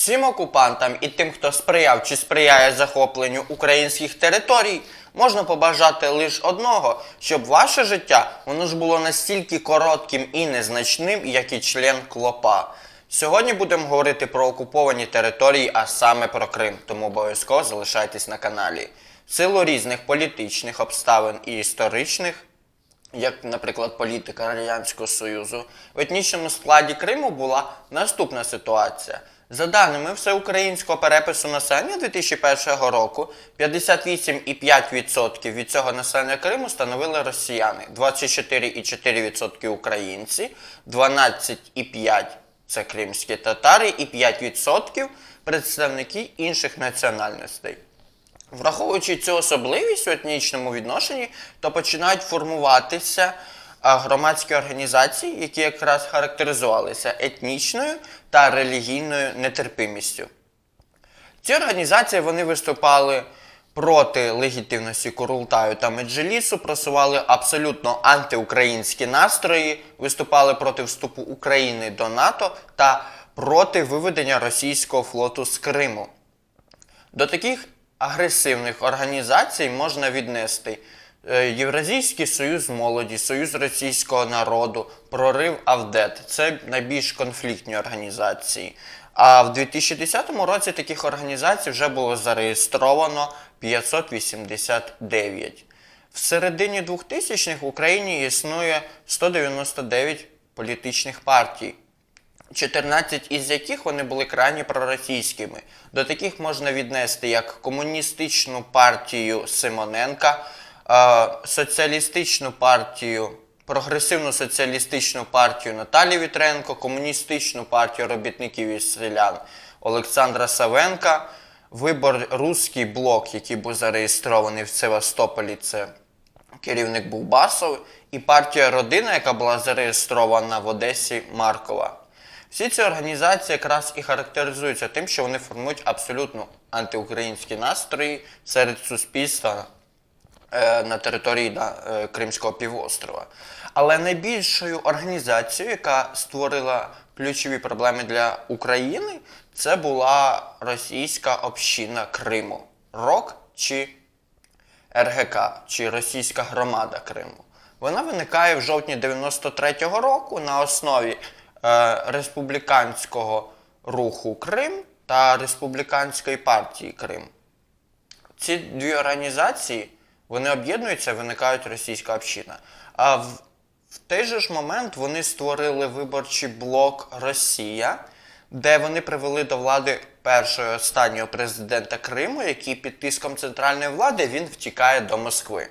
Всім окупантам і тим, хто сприяв чи сприяє захопленню українських територій, можна побажати лише одного, щоб ваше життя воно ж було настільки коротким і незначним, як і член клопа. Сьогодні будемо говорити про окуповані території, а саме про Крим, тому обов'язково залишайтесь на каналі. В силу різних політичних обставин і історичних як, наприклад, політика Радянського Союзу, в етнічному складі Криму була наступна ситуація. За даними всеукраїнського перепису населення 2001 року, 58,5% від цього населення Криму становили росіяни, 24,4% українці, 12,5% це кримські татари і 5% представники інших національностей. Враховуючи цю особливість у етнічному відношенні, то починають формуватися громадські організації, які якраз характеризувалися етнічною та релігійною нетерпимістю. Ці організації вони виступали проти легітимності Курултаю та Меджелісу, просували абсолютно антиукраїнські настрої, виступали проти вступу України до НАТО та проти виведення російського флоту з Криму. До таких агресивних організацій можна віднести Євразійський союз молоді, Союз російського народу, прорив Авдет. Це найбільш конфліктні організації. А в 2010 році таких організацій вже було зареєстровано 589. В середині 2000-х в Україні існує 199 політичних партій. 14 із яких вони були крайні проросійськими. До таких можна віднести як комуністичну партію Симоненка, е, соціалістичну партію, прогресивну соціалістичну партію Наталі Вітренко, комуністичну партію робітників і селян Олександра Савенка, вибор Руський блок, який був зареєстрований в Севастополі, це керівник був Басов, і партія Родина, яка була зареєстрована в Одесі Маркова. Всі ці організації якраз і характеризуються тим, що вони формують абсолютно антиукраїнські настрої серед суспільства на території да, е, Кримського півострова. Але найбільшою організацією, яка створила ключові проблеми для України, це була російська община Криму. РОК чи РГК чи Російська громада Криму. Вона виникає в жовтні 93-го року на основі е, республіканського руху Крим та республіканської партії Крим. Ці дві організації вони об'єднуються, виникають російська община. А в, в той же ж момент вони створили виборчий блок Росія, де вони привели до влади першого останнього президента Криму, який під тиском центральної влади він втікає до Москви.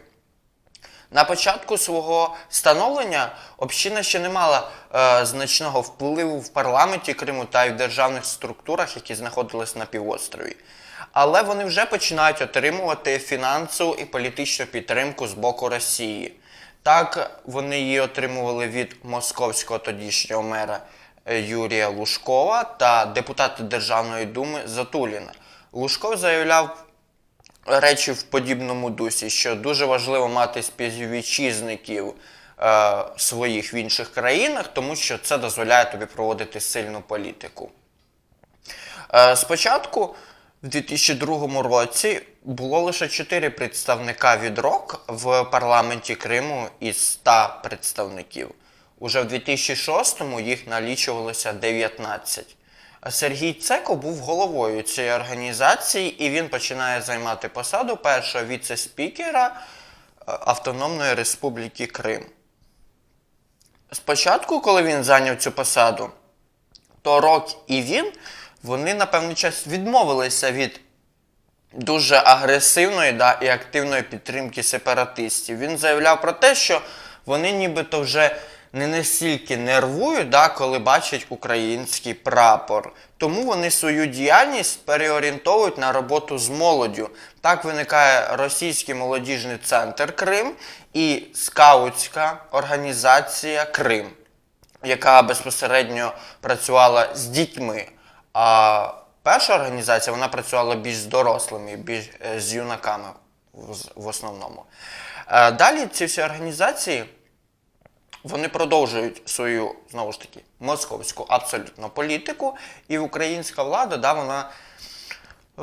На початку свого становлення община ще не мала е, значного впливу в парламенті Криму та й в державних структурах, які знаходились на півострові. Але вони вже починають отримувати фінансову і політичну підтримку з боку Росії. Так вони її отримували від московського тодішнього мера е, Юрія Лужкова та депутата Державної думи Затуліна. Лужков заявляв речі в подібному дусі, що дуже важливо мати співвітчизників е, своїх в інших країнах, тому що це дозволяє тобі проводити сильну політику. Е, спочатку, в 2002 році, було лише 4 представника від РОК в парламенті Криму із 100 представників. Уже в 2006-му їх налічувалося 19. Сергій Цеко був головою цієї організації, і він починає займати посаду першого віце-спікера е, Автономної Республіки Крим. Спочатку, коли він зайняв цю посаду, то Рок і він, вони на певний час відмовилися від дуже агресивної да, і активної підтримки сепаратистів. Він заявляв про те, що вони нібито вже не настільки нервують, да, коли бачать український прапор. Тому вони свою діяльність переорієнтовують на роботу з молоддю. Так виникає російський молодіжний центр Крим і скаутська організація Крим, яка безпосередньо працювала з дітьми. А перша організація вона працювала більш з дорослими, більш е, з юнаками в- основному. Е, Далі ці всі організації вони продовжують свою знову ж таки московську абсолютно політику, і українська влада, да, вона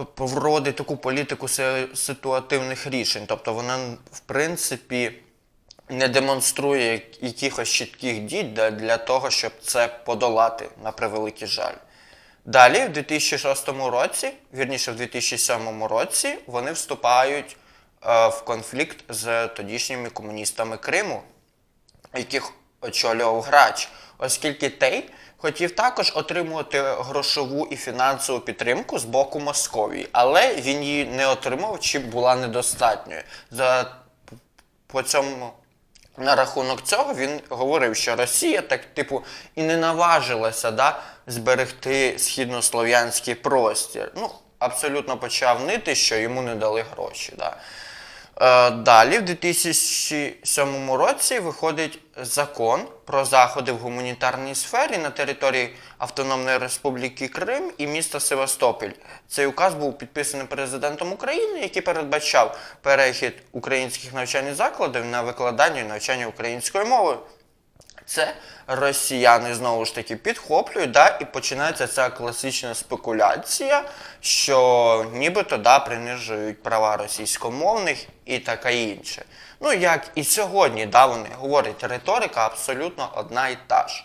проводить таку політику ситуативних рішень. Тобто вона, в принципі, не демонструє якихось чітких дій для того, щоб це подолати, на превеликий жаль. Далі, в 2006 році, вірніше, в 2007 році, вони вступають е, в конфлікт з тодішніми комуністами Криму, яких очолював грач, оскільки Тей хотів також отримувати грошову і фінансову підтримку з боку Московії, але він її не отримав чи була недостатньою. За по цьому на рахунок цього він говорив, що Росія так, типу, і не наважилася да, зберегти східнослов'янський простір. Ну, абсолютно почав нити, що йому не дали гроші. Да. Е, Далі, в 2007 році, виходить закон про заходи в гуманітарній сфері на території Автономної Республіки Крим і міста Севастополь. Цей указ був підписаний президентом України, який передбачав перехід українських навчальних закладів на викладання і навчання української мови. Це росіяни знову ж таки підхоплюють, да, і починається ця класична спекуляція, що нібито да, принижують права російськомовних і таке інше. Ну, як і сьогодні, да, вони говорять, риторика абсолютно одна і та ж.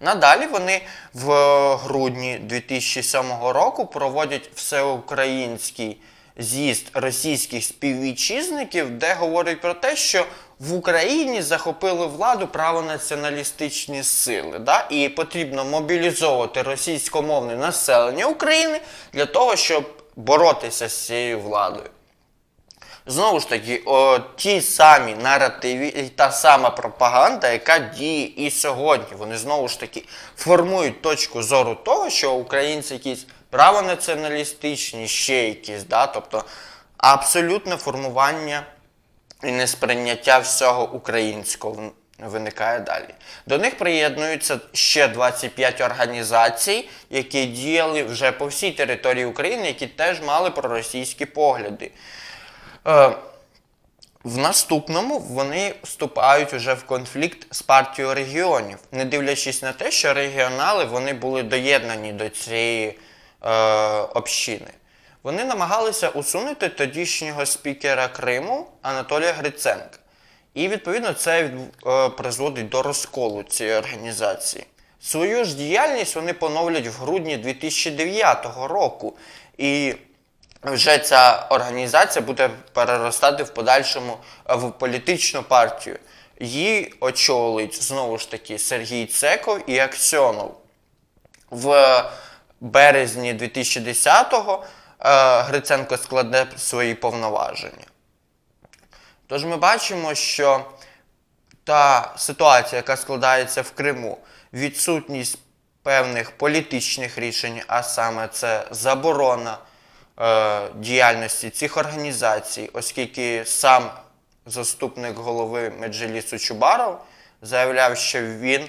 Надалі вони в грудні 2007 року проводять всеукраїнський з'їзд російських співвітчизників, де говорять про те, що в Україні захопили владу правонаціоналістичні сили, да? і потрібно мобілізовувати російськомовне населення України для того, щоб боротися з цією владою. Знову ж таки, о, ті самі наративи і та сама пропаганда, яка діє і сьогодні. Вони знову ж таки формують точку зору того, що українці якісь правонаціоналістичні, ще якісь, да? тобто абсолютне формування і несприйняття всього українського виникає далі. До них приєднуються ще 25 організацій, які діяли вже по всій території України, які теж мали проросійські погляди. Е, в наступному вони вступають уже в конфлікт з партією регіонів, не дивлячись на те, що регіонали вони були доєднані до цієї общини. Вони намагалися усунути тодішнього спікера Криму Анатолія Гриценка. І відповідно це е, призводить до розколу цієї організації. Свою ж діяльність вони поновлять в грудні 2009 року. І вже ця організація буде переростати в подальшому е, в політичну партію. Її очолить знову ж таки Сергій Цеков і Аксьонов. В березні 2010-го е, Гриценко складе свої повноваження. Тож ми бачимо, що та ситуація, яка складається в Криму, відсутність певних політичних рішень, а саме це заборона е, діяльності цих організацій, оскільки сам заступник голови Меджелісу Чубаров заявляв, що він,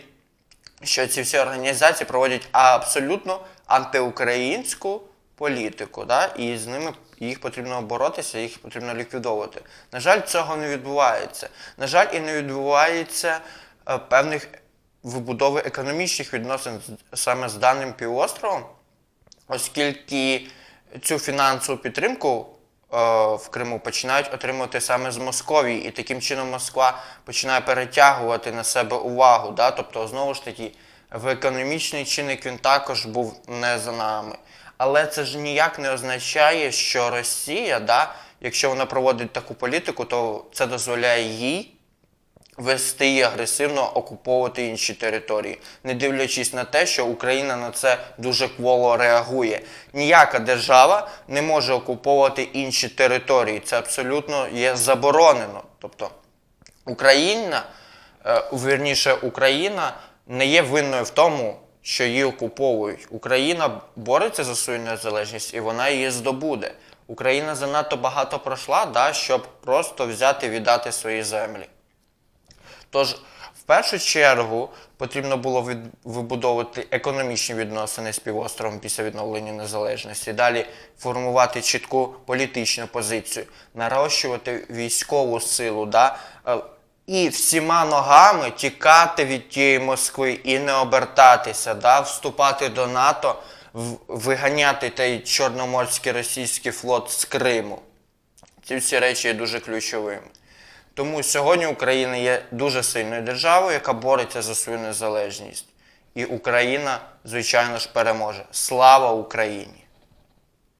що ці всі організації проводять абсолютно антиукраїнську політику, да? і з ними їх потрібно боротися, їх потрібно ліквідовувати. На жаль, цього не відбувається. На жаль, і не відбувається е, певних вибудови економічних відносин саме з даним півостровом, оскільки цю фінансову підтримку е, в Криму починають отримувати саме з Московії, і таким чином Москва починає перетягувати на себе увагу. Да? Тобто, знову ж таки, в економічний чинник він також був не за нами. Але це ж ніяк не означає, що Росія, да, якщо вона проводить таку політику, то це дозволяє їй вести і агресивно окуповувати інші території, не дивлячись на те, що Україна на це дуже кволо реагує. Ніяка держава не може окуповувати інші території. Це абсолютно є заборонено. Тобто Україна, е, вірніше, Україна не є винною в тому, що її окуповують. Україна бореться за свою незалежність і вона її здобуде. Україна занадто багато пройшла, да, щоб просто взяти і віддати свої землі. Тож, в першу чергу, потрібно було вибудовувати економічні відносини з півостровом після відновлення незалежності. Далі формувати чітку політичну позицію, нарощувати військову силу, да? І всіма ногами тікати від тієї Москви і не обертатися, да, вступати до НАТО, виганяти той Чорноморський російський флот з Криму. Ці всі речі є дуже ключовими. Тому сьогодні Україна є дуже сильною державою, яка бореться за свою незалежність. І Україна, звичайно ж, переможе. Слава Україні!